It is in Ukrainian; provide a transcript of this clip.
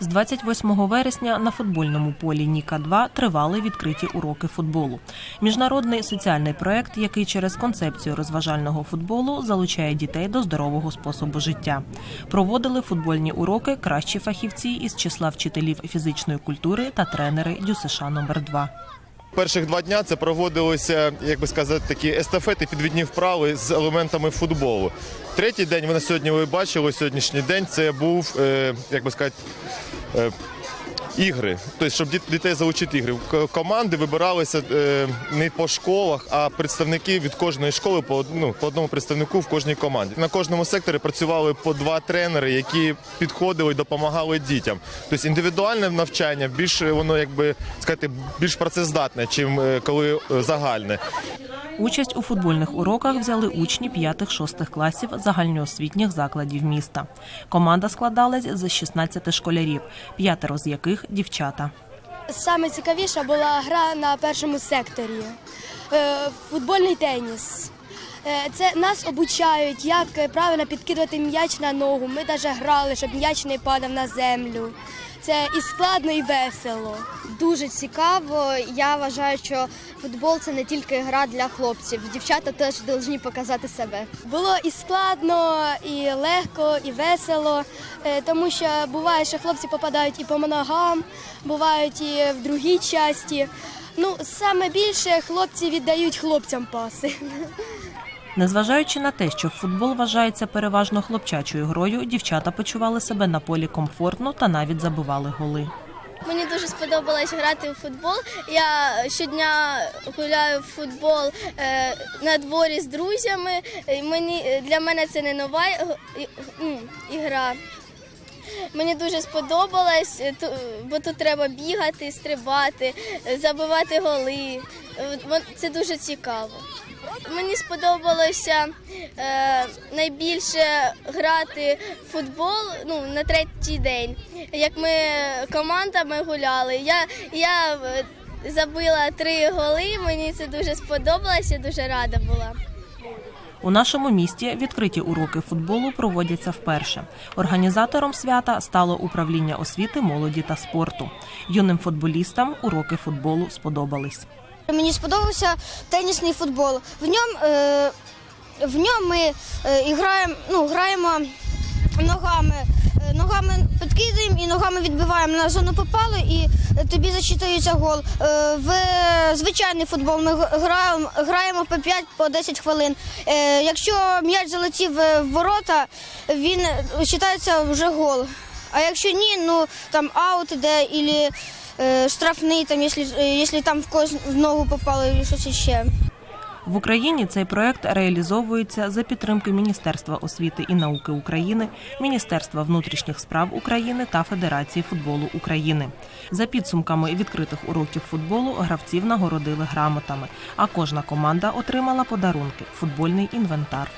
З 28 вересня на футбольному полі Ніка 2 тривали відкриті уроки футболу. Міжнародний соціальний проект, який через концепцію розважального футболу залучає дітей до здорового способу життя. Проводили футбольні уроки кращі фахівці із числа вчителів фізичної культури та тренери ДЮСШ номер 2 Перших два дня це проводилися, як би сказати, такі естафети, підвідні вправи з елементами футболу. Третій день ви на сьогодні ви бачили сьогоднішній день. Це був, е, як би сказати, е, ігри. Тобто, щоб діт- дітей залучити ігри. Команди вибиралися е, не по школах, а представники від кожної школи по, ну, по одному представнику в кожній команді. На кожному секторі працювали по два тренери, які підходили і допомагали дітям. Тобто індивідуальне навчання більш воно якби сказати більш працездатне, чим е, коли е, загальне. Участь у футбольних уроках взяли учні 5-6 класів загальноосвітніх закладів міста. Команда складалась з 16 школярів, п'ятеро з яких дівчата. Саме цікавіша була гра на першому секторі. Е, Футбольний теніс. Е, Це нас обучають, як правильно підкидувати м'яч на ногу. Ми навіть грали, щоб м'яч не падав на землю. Це і складно, і весело. Дуже цікаво. Я вважаю, що футбол це не тільки гра для хлопців. Дівчата теж повинні показати себе. Було і складно, і легко, і весело, е, тому що буває, що хлопці попадають і по ногам, бувають і в другій часті. Ну, саме більше хлопці віддають хлопцям паси. Незважаючи на те, що футбол вважається переважно хлопчачою грою, дівчата почували себе на полі комфортно та навіть забивали голи. Мені дуже сподобалось грати у футбол. Я щодня гуляю в футбол е, на дворі з друзями. Мені для мене це не нова е, ігра. Мені дуже сподобалось, е, бо тут треба бігати, стрибати, е, забивати голи. Е, Це дуже цікаво. Мені сподобалося е, найбільше грати в футбол ну, на третій день. Як ми командами гуляли, я, я е, забила три голи, мені це дуже сподобалося, дуже рада була. У нашому місті відкриті уроки футболу проводяться вперше. Організатором свята стало управління освіти, молоді та спорту. Юним футболістам уроки футболу сподобались. Мені сподобався тенісний футбол. В ньому е, в ньому ми е, граємо, ну, граємо ногами. Е, Ногами підкидаємо і ногами відбиваємо на зону попали, і тобі зачитується гол. В звичайний футбол ми граємо, граємо по 5 по 10 хвилин. Якщо м'яч залетів в ворота, він вважається вже гол. А якщо ні, ну там аут іде, або штрафний, там, якщо, е, якщо там в когось в ногу попало, і щось ще. В Україні цей проект реалізовується за підтримки Міністерства освіти і науки України, Міністерства внутрішніх справ України та Федерації футболу України. За підсумками відкритих уроків футболу гравців нагородили грамотами, а кожна команда отримала подарунки футбольний інвентар.